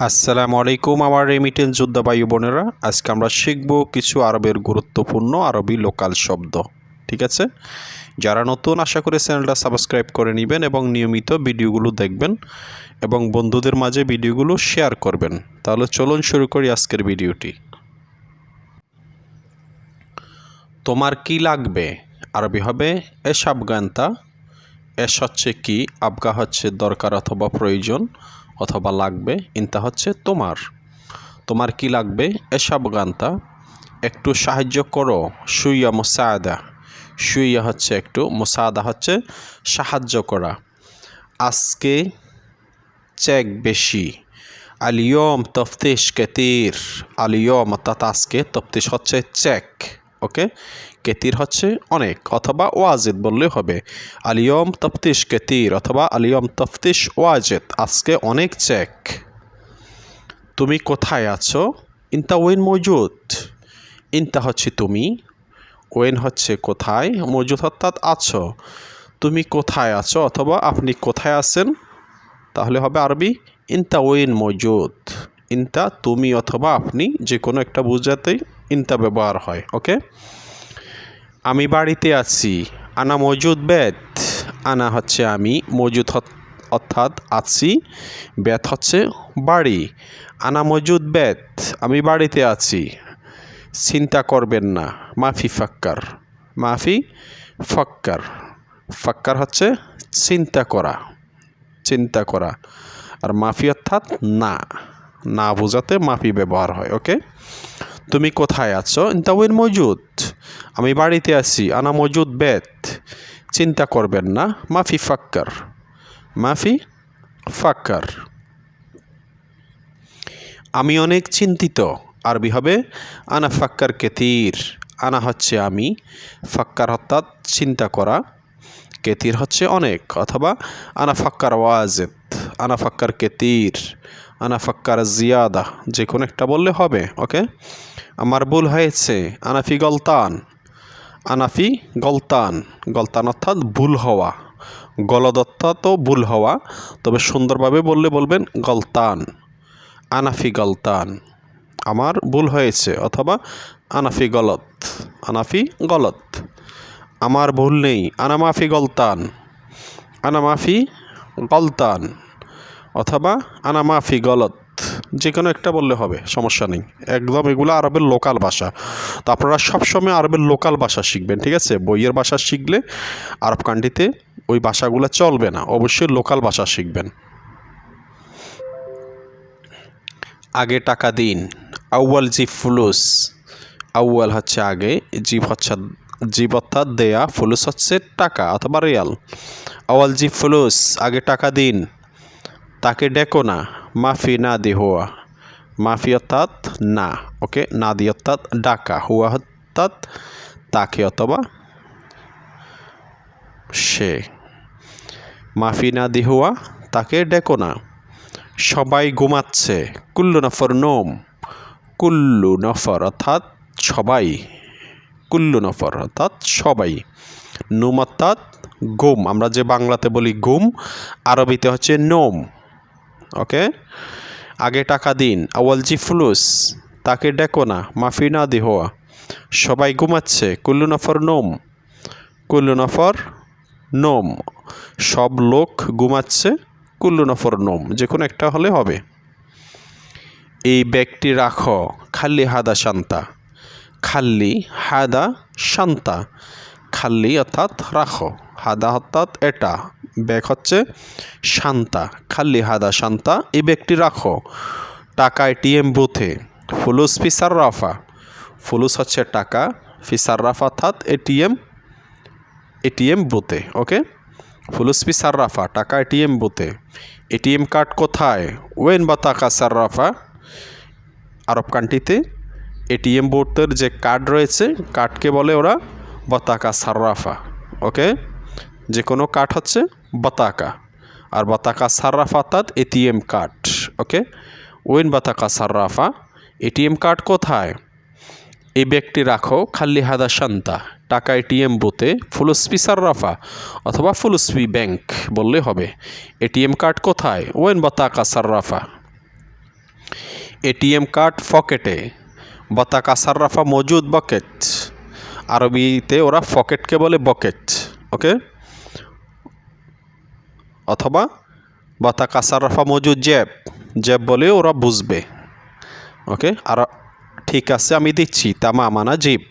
আসসালামু আলাইকুম আমার রেমিটেন্স যোদ্ধা ভাই বোনেরা। আজকে আমরা শিখব কিছু আরবের গুরুত্বপূর্ণ আরবি লোকাল শব্দ, ঠিক আছে? যারা নতুন, আশা করে চ্যানেলটা সাবস্ক্রাইব করে নেবেন এবং নিয়মিত ভিডিওগুলো দেখবেন এবং বন্ধুদের মাঝে ভিডিওগুলো শেয়ার করবেন। তাহলে চলুন শুরু করি আজকের ভিডিওটি। তোমার কি লাগবে? আরবি হবে এস আফগানতা এস হচ্ছে কি, আবগা হচ্ছে দরকার অথবা প্রয়োজন। অথবা লাগবে, ইনতা হচ্ছে তোমার। তোমার কি লাগবে? এস আফগানতা একটু সাহায্য করো সুইয়া মুসাদা। সুইয়া হচ্ছে একটু, মুসাদা হচ্ছে সাহায্য করা। আজকে চেক বেশি। আলিয়ম তফতিশ কেতির। আলিয়ম অর্থাৎ আজকে তফতিশ হচ্ছে চেক। ওকে? কেতির হচ্ছে অনেক, অথবা ওয়াজিদ বললে হবে। আলিয়ম তফতিশ কেতির, অথবা আলিয়ম তফতিশ ওয়াজেদ, আজকে অনেক চেক তুমি কোথায় আছো? ইনতা ওয়েন মজুদ। ইনতা হচ্ছে তুমি। ওয়েন হচ্ছে কোথায়? মজুদ অর্থাৎ আছো। তুমি কোথায় আছো? অথবা আপনি কোথায় আছেন? তাহলে হবে আরবি, ইনতা ওয়েন মজুদ। ইনতা তুমি অথবা আপনি যে কোনো একটা বুঝাতেই ব্যবহার হয় ওকে আমি বাড়িতে আছি, আনা মজুদ বেত আনা হচ্ছে আমি, মজুদ অর্থাৎ আছি বেত হচ্ছে বাড়ি, আনা মজুদ বেত আমি বাড়িতে আছি, চিন্তা করবেন না, মাফি ফাক্কার মাফি ফাক্কার ফাক্কার হচ্ছে চিন্তা করা চিন্তা করা, আর মাফি অর্থাৎ না না বোঝাতে মাফি ব্যবহার হয় ওকে তুমি কোথায় আছো? ইন্তা ওয়েন মজুদ। আমি বাড়িতে আছি, আনা মজুদ বেত চিন্তা করবেন না, মাফি ফাক্কার। মাফি ফাক্কার। আমি অনেক চিন্তিত। আরবি হবে, আনা ফাক্কার কেতির। আনা হচ্ছে আমি। ফাক্কার অর্থাৎ চিন্তা করা। কেতির হচ্ছে অনেক। অথবা আনা ফাক্কার ওয়াজেদ। আনা ফাক্কার কেতির। আনা ফাক্কার জিয়াদা, যে কোনো একটা বললে হবে, ওকে? আমার ভুল হয়েছে আনাফি গলতান আনাফি গলতান গলতান অর্থাৎ ভুল হওয়া গলদত্তা তো ভুল হওয়া, তবে সুন্দরভাবে বললে বলবেন গলতান আনাফি গলতান, আমার ভুল হয়েছে, অথবা আনাফি গলত আনাফি গলত আমার ভুল নেই আনামাফি গলতান আনামাফি গলতান অথবা আনামাফি, গলত যে কোনো একটা বললে হবে, সমস্যা নেই। একদম এগুলো আরবের লোকাল ভাষা। তো আপনারা সবসময় আরবের লোকাল ভাষা শিখবেন, ঠিক আছে? বইয়ের ভাষা শিখলে আরব কান্ট্রিতে ওই ভাষাগুলো চলবে না, অবশ্যই লোকাল ভাষা শিখবেন। আগে টাকা দিন, আউয়াল জি ফুলুস। আউয়াল হচ্ছে আগে জীব হচ্ছে জীব অর্থাৎ দেয়া, ফুলুস হচ্ছে টাকা অথবা রিয়াল। আওয়াল জি ফুলুস, আগে টাকা দিন। তাকে ডেকো না, মাফি না দি হুয়া। মাফি অর্থাৎ না, ওকে? না দি অর্থাৎ ডাকা। হুয়া অর্থাৎ তাকে অথবা সে। মাফি না দি হুয়া, তাকে ডেকো না। সবাই ঘুমাচ্ছে। কুল্লু নফর নোম। কুল্লু নফর অর্থাৎ সবাই। কুল্লু নফর অর্থাৎ সবাই। নোম অর্থাৎ গুম আমরা যে বাংলাতে বলি গুম আরবিতে হচ্ছে নোম। ওকে? আগে টাকা দিন। আওয়াল জি ফুলুস, তাকে ডেকো না, মাফি না দি হওয়া সবাই ঘুমাচ্ছে, কুল্লু নফর নোম। কুল্লু নফর নোম। সব লোক ঘুমাচ্ছে, কুল্লু নফর নোম। যে কোনো একটা হলে হবে। এই ব্যাগটি রাখো, খাল্লি হাদা শান্তা। খাল্লি হাদা শান্তা। খাল্লি অর্থাৎ রাখো। হাদা অর্থাৎ এটা। ব্যাগ হচ্ছে শান্তা খাল্লি হাদা শান্তা। এই ব্যাগটি রাখো। টাকা এটিএম বুথে ফুলুস ফিসার রাফা ফুলুস হচ্ছে টাকা ফিসার রাফা অর্থাৎ এটিএম এটিএম বুথে ওকে? ফুলুস ফিসার রাফা টাকা এটিএম বুথে এটিএম কার্ড কোথায়? ওয়েন বা টাকা সার রাফা আরব কান্ট্রিতে এটিএম বোর্ডের যে কার্ড রয়েছে কার্ডকে বলে ওরা? বতাকা সার্রাফা, ওকে? যে কোনো কার্ড হচ্ছে বতাকা। আর বতাকা সার্রাফা অর্থাৎ এটিএম কার্ড ওকে? ওয়েন বতাকা সার্রাফা এটিএম কার্ড কোথায়? এই ব্যাগটি রাখো খাল্লি হাদা শান্তা, টাকা এটিএম বুথে ফুলসপি সার্রাফা অথবা ফুলসপি ব্যাংক বললে হবে। এটিএম কার্ড কোথায়? ওয়েন বতাকা সার্রাফা। এটিএম কার্ড ফকেটে বতাকা সার্রাফা মজুদ বকেট। আরবিতে ওরা ফকেটকে বলে বকেট, ওকে? অথবা বা তা কাসারফা মজুদ জেব জেব বলে ওরা বুঝবে। ওকে? আর ঠিক আছে, আমি দিচ্ছি। তামা, মানা, জিব।